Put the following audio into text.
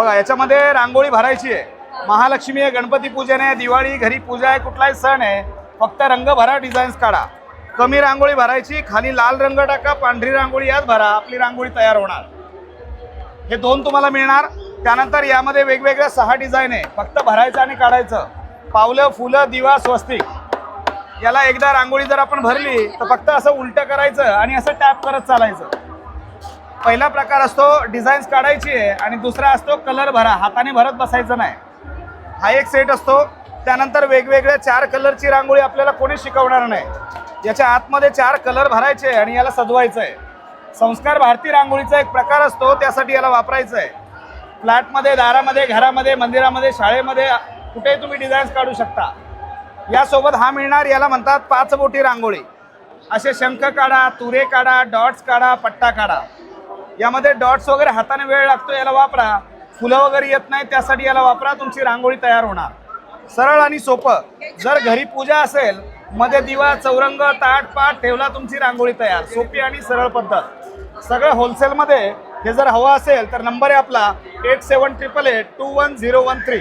बघा याच्यामध्ये रांगोळी भरायची आहे. महालक्ष्मी आहे गणपती पूजन आहे दिवाळी घरी पूजा आहे कुठलाही सण आहे फक्त रंग भरा डिझाईन्स काढा. कमी रांगोळी भरायची खाली लाल रंग टाका पांढरी रांगोळी यात भरा आपली रांगोळी तयार होणार. हे दोन तुम्हाला मिळणार. त्यानंतर यामध्ये वेगवेगळ्या सहा डिझाईन आहे. फक्त भरायचं आणि काढायचं. पावलं फुलं दिवा स्वस्तिक. याला एकदा रांगोळी जर आपण भरली तर फक्त असं उलटं करायचं आणि असं टॅप करत चालायचं. पहिला प्रकार असतो डिझाईन्स काढायची आहे आणि दुसरा असतो कलर भरा. हाताने भरत बसायचं नाही. हा एक सेट असतो. त्यानंतर वेगवेगळ्या चार कलरची रांगोळी आपल्याला कोणी शिकवणार नाही. याच्या आतमध्ये चार कलर भरायचे आणि याला सजवायचं आहे. संस्कार भारती रांगोळीचा एक प्रकार असतो त्यासाठी याला वापरायचं आहे. फ्लॅटमध्ये दारामध्ये घरामध्ये मंदिरामध्ये शाळेमध्ये कुठेही तुम्ही डिझाईन्स काढू शकता. यासोबत हा मिळणार याला म्हणतात पाच बोटी रांगोळी. असे शंख काढा तुरे काढा डॉट्स काढा पट्टा काढा. यामध्ये डॉट्स वगैरे हाताने वेळ लागतो याला वापरा. फुलं वगैरे येत नाही त्यासाठी याला वापरा तुमची रांगोळी तयार होणार. सरळ आणि सोपं. जर घरी पूजा असेल मध्ये दिवा चौरंग ताट पाट ठेवला तुमची रांगोळी तयार. सोपी आणि सरळ पद्धत. सगळं होलसेलमध्ये हे जर हवं असेल तर नंबर आहे आपला eight seven triple eight two one zero one three